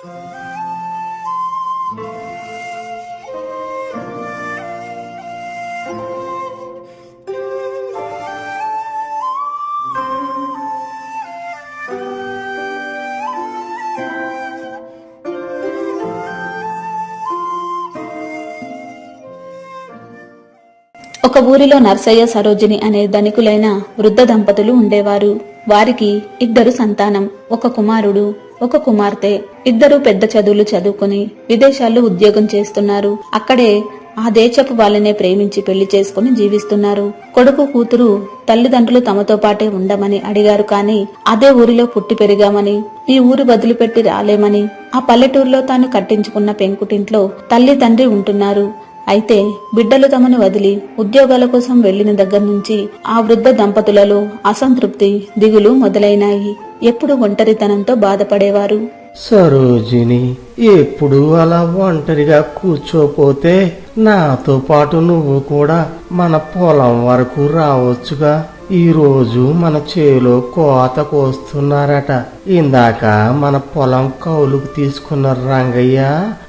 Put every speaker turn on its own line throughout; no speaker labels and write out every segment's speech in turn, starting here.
ఒక ఊరిలో నర్సయ్య సరోజిని అనే ధనికులైన వృద్ధ దంపతులు ఉండేవారు. వారికి ఇద్దరు సంతానం. ఒక కుమారుడు ఒక కుమార్తె ఇద్దరు పెద్ద చదువులు చదువుకుని విదేశాల్లో ఉద్యోగం చేస్తున్నారు. అక్కడే ఆ దేశపు వాళ్ళనే ప్రేమించి పెళ్ళి చేసుకుని జీవిస్తున్నారు. కొడుకు కూతురు తల్లిదండ్రులు తమతో పాటే ఉండమని అడిగారు కానీ అదే ఊరిలో పుట్టి పెరిగామని ఈ ఊరు వదిలిపెట్టి రాలేమని ఆ పల్లెటూరులో తాను కట్టించుకున్న పెంకుటింట్లో తల్లి తండ్రి ఉంటున్నారు. అయితే బిడ్డలు తమను వదిలి ఉద్యోగాల కోసం వెళ్ళిన దగ్గర నుంచి ఆ వృద్ధ దంపతులలో అసంతృప్తి దిగులు మొదలైనాయి. ఎప్పుడు ఒంటరితనంతో బాధపడేవారు?
సరోజిని ఎప్పుడు అలా ఒంటరిగా కూర్చోపోతే నాతో పాటు నువ్వు కూడా మన పొలం వరకు రావచ్చుగా. ఈ రోజు మన చేలో కోత కోస్తున్నారట. ఇందాక మన పొలం కౌలుకు తీసుకున్న రంగయ్య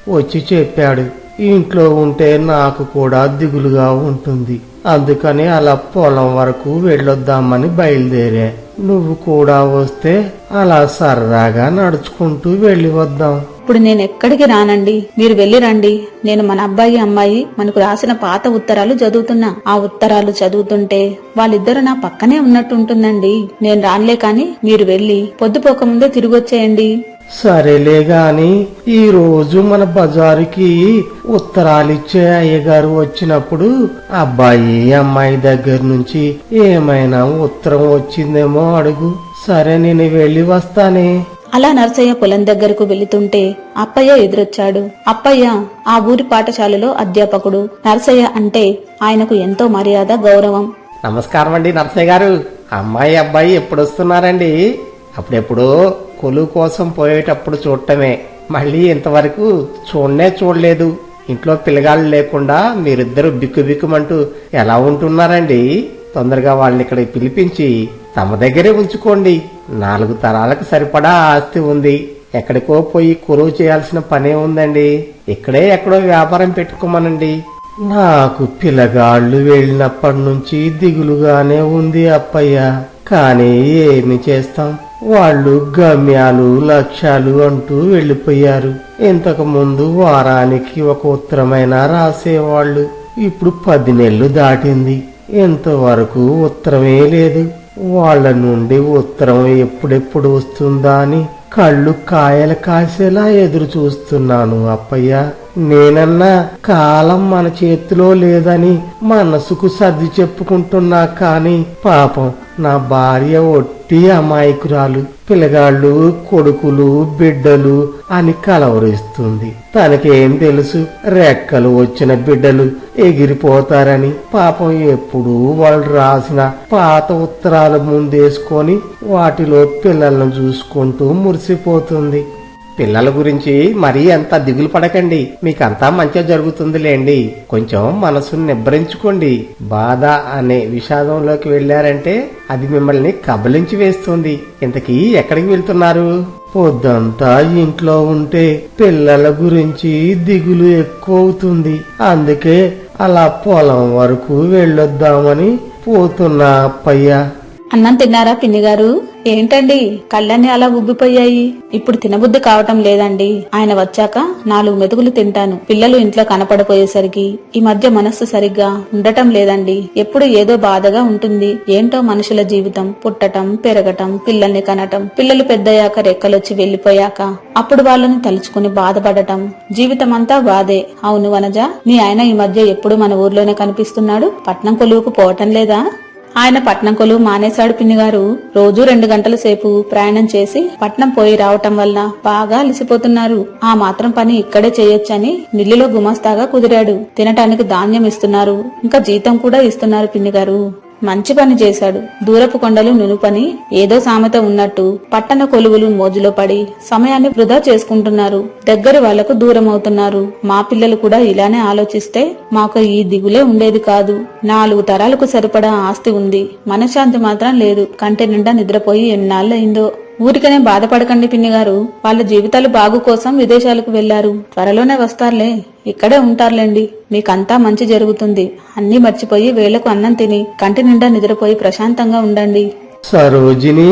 వచ్చి చెప్పాడు ఇంట్లో ఉంటే నాకు కూడా దిగులుగా ఉంటుంది. అందుకని అలా పొలం వరకు వెళ్ళొద్దామని బయలుదేరా. నువ్వు కూడా వస్తే అలా సరదాగా నడుచుకుంటూ వెళ్ళి వద్దాం.
ఇప్పుడు నేను ఎక్కడికి రానండి? మీరు వెళ్ళి రండి. నేను మన అబ్బాయి అమ్మాయి మనకు రాసిన పాత ఉత్తరాలు చదువుతున్నా. ఆ ఉత్తరాలు చదువుతుంటే వాళ్ళిద్దరు నా పక్కనే ఉన్నట్టుంటుందండి. నేను రానులే కాని మీరు వెళ్ళి పొద్దుపోకముందే తిరిగి వచ్చేయండి
సరేలే గాని ఈ రోజు మన బజారుకి ఉత్తరాలిచ్చే అయ్యగారు వచ్చినప్పుడు అబ్బాయి అమ్మాయి దగ్గర నుంచి ఏమైనా ఉత్తరం వచ్చిందేమో అడుగు. సరే నేను వెళ్ళి వస్తానే.
అలా నర్సయ్య పొలం దగ్గరకు వెళుతుంటే అప్పయ్య ఎదురొచ్చాడు. అప్పయ్య ఆ ఊరి పాఠశాలలో అధ్యాపకుడు. నర్సయ్య అంటే ఆయనకు ఎంతో మర్యాద గౌరవం.
నమస్కారం అండి నరసయ్య గారు. అమ్మాయి అబ్బాయి ఎప్పుడు వస్తున్నారండి అప్పుడెప్పుడు కొలువు కోసం పోయేటప్పుడు చూడటమే. మళ్ళీ ఇంతవరకు చూడనే చూడలేదు. ఇంట్లో పిల్లగాళ్ళు లేకుండా మీరిద్దరు బిక్కుబిక్కుమంటూ ఎలా ఉంటున్నారండి? తొందరగా వాళ్ళని ఇక్కడ పిలిపించి తమ దగ్గరే ఉంచుకోండి. నాలుగు తరాలకు సరిపడా ఆస్తి ఉంది. ఎక్కడికో పోయి కొలువు చేయాల్సిన పనే ఉందండి. ఇక్కడే ఎక్కడో వ్యాపారం పెట్టుకోమనండి. నాకు పిల్లగాళ్ళు వెళ్ళినప్పటి నుంచి దిగులుగానే ఉంది అప్పయ్య. కానీ ఏమి చేస్తాం? వాళ్ళు గమ్యాలు లక్ష్యాలు అంటూ వెళ్ళిపోయారు. ఇంతకు ముందు వారానికి ఒక ఉత్తరమైనా రాసేవాళ్ళు. ఇప్పుడు పది నెలలు దాటింది. ఇంతవరకు ఉత్తరమే లేదు. వాళ్ళ నుండి ఉత్తరం ఎప్పుడెప్పుడు వస్తుందా అని కళ్ళు కాయలు కాసేలా ఎదురు చూస్తున్నాను అప్పయ్య. నేనన్నా కాలం మన చేతిలో లేదని మనసుకు సర్ది చెప్పుకుంటున్నా కాని పాపం నా భార్య ఒట్టి అమాయకురాలు పిల్లగాళ్ళు కొడుకులు బిడ్డలు అని కలవరిస్తుంది. తనకేం తెలుసు? రెక్కలు వచ్చిన బిడ్డలు ఎగిరిపోతారని పాపం ఎప్పుడూ వాళ్ళు రాసిన పాత ఉత్తరాలు ముందేసుకొని వాటిలో పిల్లలను చూసుకుంటూ మురిసిపోతుంది. పిల్లల గురించి మరీ అంత దిగులు పడకండి. మీకంతా మంచిగా జరుగుతుందిలేండి. కొంచెం మనసుని నిబ్బరించుకోండి. బాధ అనే విషాదంలోకి వెళ్ళారంటే అది మిమ్మల్ని కబలించి వేస్తుంది. ఇంతకీ ఎక్కడికి వెళ్తున్నారు? పొద్దంతా ఇంట్లో ఉంటే పిల్లల గురించి దిగులు ఎక్కువ అవుతుంది అందుకే అలా పొలం వరకు వెళ్ళొద్దామని పోతున్నా అప్పయ్య.
అన్నం తిన్నారా పిన్ని గారు? ఏంటండి కళ్ళన్నీ అలా ఉబ్బిపోయాయి? ఇప్పుడు తినబుద్ధి కావటం లేదండి. ఆయన వచ్చాక నాలుగు మెతుకులు తింటాను. పిల్లలు ఇంట్లో కనపడపోయేసరికి ఈ మధ్య మనస్సు సరిగ్గా ఉండటం లేదండి. ఎప్పుడు ఏదో బాధగా ఉంటుంది. ఏంటో మనుషుల జీవితం. పుట్టటం పెరగటం పిల్లల్ని కనటం. పిల్లలు పెద్దయ్యాక రెక్కలొచ్చి వెళ్ళిపోయాక అప్పుడు వాళ్ళని తలుచుకుని బాధపడటం. జీవితం అంతా బాధే. అవును వనజ నీ ఆయన ఈ మధ్య ఎప్పుడు మన ఊర్లోనే కనిపిస్తున్నాడు? పట్నం కొలువుకు పోవటం లేదా? ఆయన పట్నం కొలువు మానేశాడు పిన్నిగారు. రోజూ రెండు గంటల సేపు ప్రయాణం చేసి పట్నం పోయి రావటం వల్ల బాగా అలసిపోతున్నారు. ఆ మాత్రం పని ఇక్కడే చేయొచ్చని మిల్లులో గుమస్తాగా కుదిరాడు. తినటానికి ధాన్యం ఇస్తున్నారు. ఇంకా జీతం కూడా ఇస్తున్నారు పిన్ని గారు మంచి పని చేశాడు. దూరపు కొండలు నునుపని ఏదో సామెత ఉన్నట్టు పట్టణ కొలువులు మోజులో పడి సమయాన్ని వృధా చేసుకుంటున్నారు. దగ్గర వాళ్ళకు దూరం అవుతున్నారు మా పిల్లలు కూడా ఇలానే ఆలోచిస్తే మాకు ఈ దిగులే ఉండేది కాదు. నాలుగు తరాలకు సరిపడా ఆస్తి ఉంది. మనశ్శాంతి మాత్రం లేదు. కంటి నిండా నిద్రపోయి ఎన్నాళ్ళయిందో. ఊరికనే బాధపడకండి పిన్ని గారు వాళ్ళ జీవితాలు బాగు కోసం విదేశాలకు వెళ్ళారు త్వరలోనే వస్తారులే. ఇక్కడే ఉంటారులేండి. మీకంతా మంచి జరుగుతుంది. అన్నీ మర్చిపోయి వేళకు అన్నం తిని కంటి నిండా నిద్రపోయి ప్రశాంతంగా ఉండండి.
సరోజిని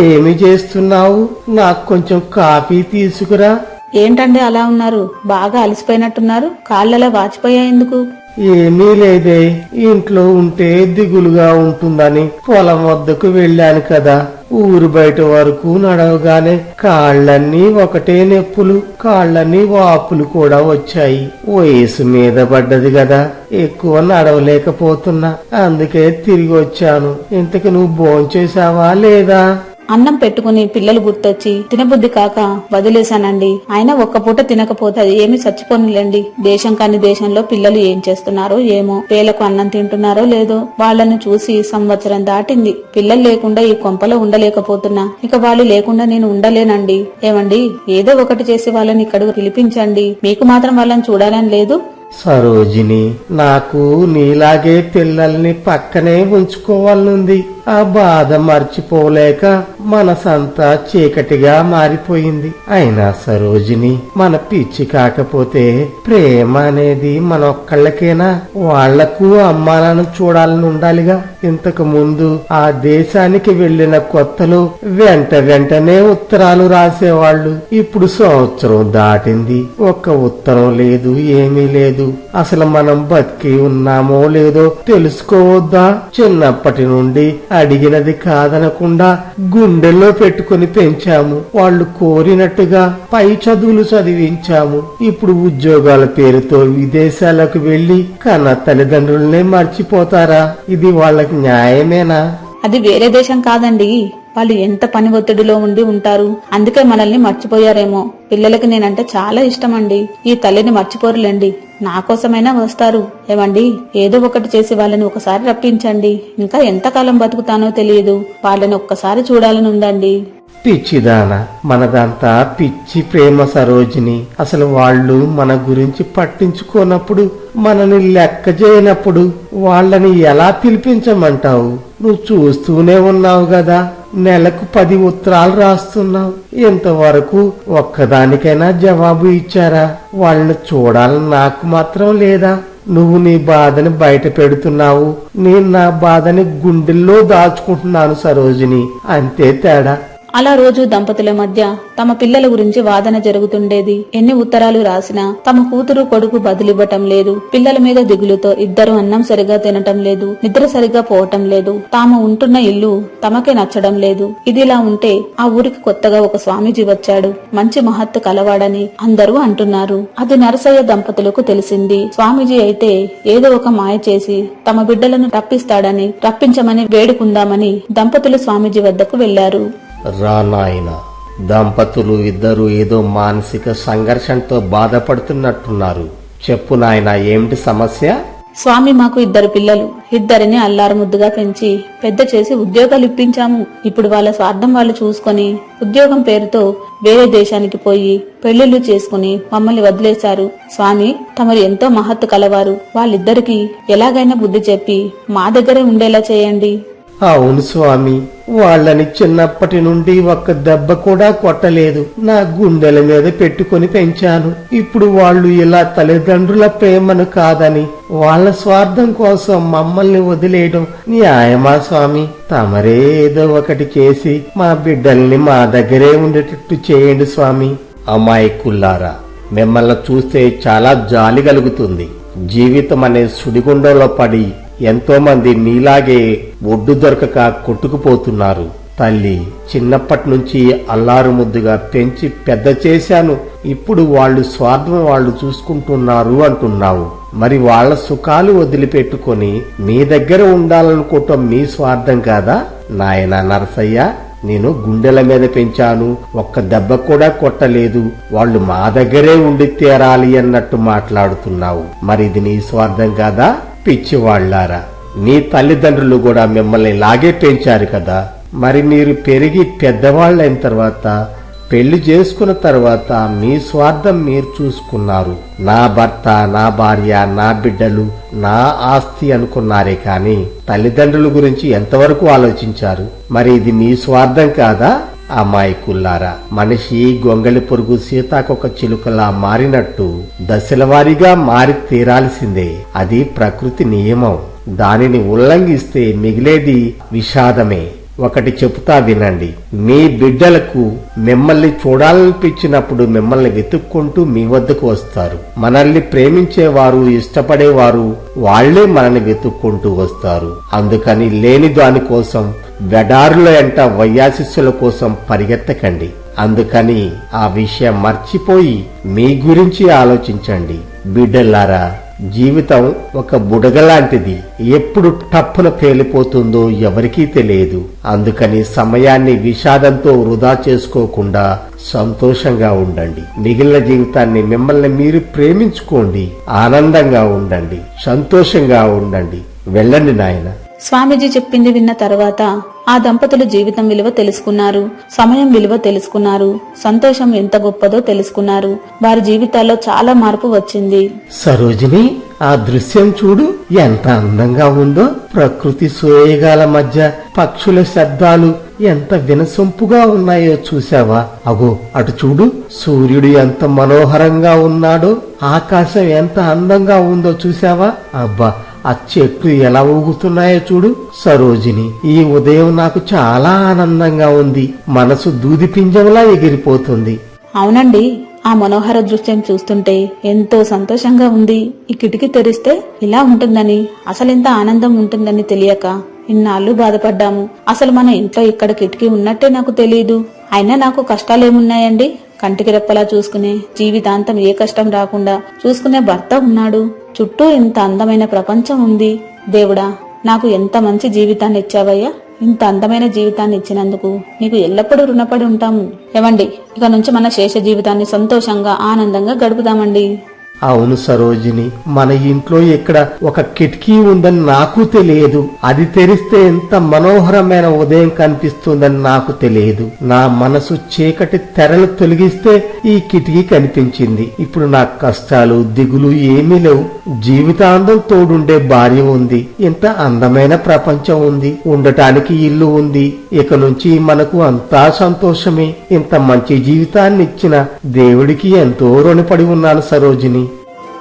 ఏమి చేస్తున్నావు? నాకు కొంచెం కాఫీ తీసుకురా.
ఏంటండి అలా ఉన్నారు? బాగా అలసిపోయినట్టున్నారు. కాళ్ళలా వాచిపోయా ఎందుకు?
ఏమీ లేదే. ఇంట్లో ఉంటే దిగులుగా ఉంటుందని పొలం వద్దకు వెళ్ళాను కదా. ఊరు బయట వరకు నడవగానే కాళ్ళన్నీ ఒకటే నొప్పులు కాళ్ళన్నీ వాపులు కూడా వచ్చాయి. వయసు మీద పడ్డది కదా ఎక్కువ నడవలేకపోతున్నా అందుకే తిరిగి వచ్చాను. ఇంతకు నువ్వు భోంచేశావా లేదా?
అన్నం పెట్టుకుని పిల్లలు గుర్తొచ్చి తినబుద్ధి కాక వదిలేశానండి. అయినా ఒక్క పూట తినకపోతే ఏమి చచ్చిపోనులేండి. దేశం కాని దేశంలో పిల్లలు ఏం చేస్తున్నారో ఏమో వేలకు అన్నం తింటున్నారో లేదో వాళ్ళని చూసి సంవత్సరం దాటింది. పిల్లలు లేకుండా ఈ కొంపలో ఉండలేకపోతున్నా. ఇక వాళ్ళు లేకుండా నేను ఉండలేనండి. ఏమండి ఏదో ఒకటి చేసి వాళ్ళని ఇక్కడ పిలిపించండి. మీకు మాత్రం వాళ్ళని చూడాలని లేదు.
సరోజిని నాకు నీలాగే పిల్లల్ని పక్కనే ఉంచుకోవాలనుంది. ఆ బాధ మర్చిపోలేక మనసంతా చీకటిగా మారిపోయింది. అయినా సరోజిని మన పిచ్చి కాకపోతే ప్రేమ అనేది మనొక్కళ్ళకేనా? వాళ్ళకు అమ్మాలను చూడాలని ఉండాలిగా ఇంతకు ముందు ఆ దేశానికి వెళ్ళిన కొత్తలో వెంట వెంటనే ఉత్తరాలు రాసేవాళ్ళు ఇప్పుడు సంవత్సరం దాటింది. ఒక్క ఉత్తరం లేదు ఏమీ లేదు. అసలు మనం బతికి ఉన్నామో లేదో తెలుసుకోవద్దా? చిన్నప్పటి నుండి అడిగినది కాదనకుండా గుండెల్లో పెట్టుకుని పెంచాము. వాళ్ళు కోరినట్టుగా పై చదువులు చదివించాము. ఇప్పుడు ఉద్యోగాల పేరుతో విదేశాలకు వెళ్ళి కన్న తల్లిదండ్రులనే మర్చిపోతారా? ఇది వాళ్ళకి న్యాయమేనా?
అది వేరే దేశం కాదండి. వాళ్ళు ఎంత పని ఒత్తిడిలో ఉండి ఉంటారు? అందుకే మనల్ని మర్చిపోయారేమో. పిల్లలకి నేనంటే చాలా ఇష్టమండి. ఈ తల్లిని మర్చిపోరులేండి. నా కోసమైనా వస్తారు. ఏమండి ఏదో ఒకటి చేసి వాళ్ళని ఒకసారి రప్పించండి. ఇంకా ఎంతకాలం బతుకుతానో తెలియదు. వాళ్ళని ఒక్కసారి చూడాలని ఉందండి.
పిచ్చిదాన మనదంతా పిచ్చి ప్రేమ సరోజిని. అసలు వాళ్ళు మన గురించి పట్టించుకోనప్పుడు మనని లెక్క చేయనప్పుడు వాళ్ళని ఎలా పిలిపించమంటావు? నువ్వు చూస్తూనే ఉన్నావు కదా నెలకు పది ఉత్తరాలు రాస్తున్నావు ఇంతవరకు ఒక్కదానికైనా జవాబు ఇచ్చారా? వాళ్ళని చూడాలని నాకు మాత్రం లేదా? నువ్వు నీ బాధని బయట పెడుతున్నావు. నేను నా బాధని గుండెల్లో దాచుకుంటున్నాను సరోజిని. అంతే తేడా.
అలా రోజు దంపతుల మధ్య తమ పిల్లల గురించి వాదన జరుగుతుండేది. ఎన్ని ఉత్తరాలు రాసినా తమ కూతురు కొడుకు బదులివ్వటం లేదు. పిల్లల మీద దిగులుతో ఇద్దరు అన్నం సరిగా తినటం లేదు. నిద్ర సరిగా పోవటం లేదు. తాము ఉంటున్న ఇల్లు తమకే నచ్చడం లేదు. ఇదిలా ఉంటే ఆ ఊరికి కొత్తగా ఒక స్వామీజీ వచ్చాడు. మంచి మహత్తు కలవాడని అందరూ అంటున్నారు. అది నరసయ్య దంపతులకు తెలిసింది. స్వామీజీ అయితే ఏదో ఒక మాయ చేసి తమ బిడ్డలను రప్పిస్తాడని రప్పించమని వేడుకుందామని దంపతులు స్వామీజీ వద్దకు వెళ్ళారు
రా నాయన దంపతులు ఇద్దరు ఏదో మానసిక సంఘర్షణతో బాధపడుతున్నట్టున్నారు. చెప్పు నాయన ఏమిటి సమస్య?
స్వామి మాకు ఇద్దరు పిల్లలు. ఇద్దరిని అల్లారు ముద్దుగా పెంచి పెద్ద చేసి ఉద్యోగాలు ఇప్పించాము. ఇప్పుడు వాళ్ళ స్వార్థం వాళ్ళు చూసుకొని ఉద్యోగం పేరుతో వేరే దేశానికి పోయి పెళ్ళిళ్ళు చేసుకుని మమ్మల్ని వదిలేశారు. స్వామి తమరు ఎంతో మహత్తు కలవారు. వాళ్ళిద్దరికి ఎలాగైనా బుద్ధి చెప్పి మా దగ్గరే ఉండేలా చేయండి.
అవును స్వామి వాళ్ళని చిన్నప్పటి నుండి ఒక్క దెబ్బ కూడా కొట్టలేదు. నా గుండెల మీద పెట్టుకొని పెంచాను. ఇప్పుడు వాళ్ళు ఇలా తల్లిదండ్రుల ప్రేమను కాదని వాళ్ళ స్వార్థం కోసం మమ్మల్ని వదిలేయడం న్యాయమా స్వామి? తమరే ఏదో ఒకటి చేసి మా బిడ్డల్ని మా దగ్గరే ఉండేటట్టు చేయండి స్వామి. అమాయకుల్లారా మిమ్మల్ని చూస్తే చాలా జాలి కలుగుతుంది. జీవితం అనే సుడిగుండంలో పడి ఎంతో మంది నీలాగే ఒడ్డు దొరకక కొట్టుకుపోతున్నారు. తల్లి చిన్నప్పటి నుంచి అల్లారు ముద్దుగా పెంచి పెద్ద చేశాను. ఇప్పుడు వాళ్ళు స్వార్థం వాళ్ళు చూసుకుంటున్నారు అంటున్నావు. మరి వాళ్ళ సుఖాలు వదిలిపెట్టుకొని మీ దగ్గర ఉండాలనుకోవటం మీ స్వార్థం కాదా? నాయన నరసయ్య నేను గుండెల మీద పెంచాను. ఒక్క దెబ్బ కూడా కొట్టలేదు. వాళ్ళు మా దగ్గరే ఉండి తీరాలి అన్నట్టు మాట్లాడుతున్నావు. మరి ఇది నీ స్వార్థం కాదా? పిచ్చివాళ్ళారా మీ తల్లిదండ్రులు కూడా మిమ్మల్ని లాగే పెంచారు కదా. మరి మీరు పెరిగి పెద్దవాళ్ళైన తర్వాత పెళ్ళి చేసుకున్న తర్వాత మీ స్వార్థం మీరు చూసుకున్నారు. నా భర్త నా భార్య నా బిడ్డలు నా ఆస్తి అనుకున్నారే కాని తల్లిదండ్రుల గురించి ఎంతవరకు ఆలోచించారు? మరి ఇది మీ స్వార్థం కాదా? అమాయకుల్లారా. మనిషి గొంగళి పొరుగు సీతాకొక చిలుకలా మారినట్టు దశలవారీగా మారి తీరాల్సిందే. అది ప్రకృతి నియమం. దానిని ఉల్లంఘిస్తే మిగిలేది విషాదమే. ఒకటి చెబుతా వినండి. మీ బిడ్డలకు మిమ్మల్ని చూడాలనిపించినప్పుడు మిమ్మల్ని వెతుక్కుంటూ మీ వద్దకు వస్తారు. మనల్ని ప్రేమించేవారు ఇష్టపడేవారు వాళ్ళే మనల్ని వెతుక్కుంటూ వస్తారు. అందుకని లేని దానికోసం వెడారుల ఎంట వయ్యాశిస్సుల కోసం పరిగెత్తకండి. అందుకని ఆ విషయం మర్చిపోయి మీ గురించి ఆలోచించండి. బిడ్డలారా జీవితం ఒక బుడగ లాంటిది ఎప్పుడు టప్పున పేలిపోతుందో ఎవరికీ తెలియదు. అందుకని సమయాన్ని విషాదంతో వృధా చేసుకోకుండా సంతోషంగా ఉండండి. మిగిలిన జీవితాన్ని మిమ్మల్ని మీరు ప్రేమించుకోండి. ఆనందంగా ఉండండి. సంతోషంగా ఉండండి. వెళ్ళండి నాయన.
స్వామీజీ చెప్పింది విన్న తర్వాత ఆ దంపతులు జీవితం విలువ తెలుసుకున్నారు సమయం విలువ తెలుసుకున్నారు సంతోషం ఎంత గొప్పదో తెలుసుకున్నారు. వారి జీవితాల్లో చాలా మార్పు వచ్చింది.
సరోజిని ఆ దృశ్యం చూడు. ఎంత అందంగా ఉందో. ప్రకృతి సోయగాల మధ్య పక్షుల శబ్దాలు ఎంత వినసొంపుగా ఉన్నాయో చూసావా అగో అటు చూడు. సూర్యుడు ఎంత మనోహరంగా ఉన్నాడో. ఆకాశం ఎంత అందంగా ఉందో చూసావా అబ్బా ఆ చెట్లు ఎలా ఊగుతున్నాయో చూడు సరోజిని. ఈ ఉదయం నాకు చాలా ఆనందంగా ఉంది. మనసు దూది పింజంలా ఎగిరిపోతుంది.
అవునండి ఆ మనోహర దృశ్యం చూస్తుంటే ఎంతో సంతోషంగా ఉంది. ఈ కిటికీ తెరిస్తే ఇలా ఉంటుందని అసలెంత ఆనందం ఉంటుందని తెలియక ఇన్నాళ్ళు బాధపడ్డాము. అసలు మన ఇంట్లో ఇక్కడ కిటికీ ఉన్నట్టే నాకు తెలియదు అయినా నాకు కష్టాలేమున్నాయండి? కంటికి రెప్పలా చూసుకునే జీవితాంతం ఏ కష్టం రాకుండా చూసుకునే భర్త ఉన్నాడు. చుట్టూ ఇంత అందమైన ప్రపంచం ఉంది. దేవుడా నాకు ఎంత మంచి జీవితాన్ని ఇచ్చావయ్యా? ఇంత అందమైన జీవితాన్ని ఇచ్చినందుకు నీకు ఎల్లప్పుడూ రుణపడి ఉంటాము. ఏమండి ఇక నుంచి మన శేష జీవితాన్ని సంతోషంగా ఆనందంగా గడుపుదామండి.
అవును సరోజిని మన ఇంట్లో ఇక్కడ ఒక కిటికీ ఉందని నాకు తెలియదు. అది తెరిస్తే ఎంత మనోహరమైన ఉదయం కనిపిస్తుందని నాకు తెలియదు. నా మనసు చీకటి తెరలు తొలగిస్తే ఈ కిటికీ కనిపించింది. ఇప్పుడు నా కష్టాలు దిగులు ఏమీ లేవు. జీవితాంతం తోడుండే భార్య ఉంది. ఇంత అందమైన ప్రపంచం ఉంది. ఉండటానికి ఇల్లు ఉంది. ఇక నుంచి మనకు అంతా సంతోషమే. ఇంత మంచి జీవితాన్ని ఇచ్చిన దేవుడికి ఎంతో రుణపడి ఉన్నాను సరోజిని.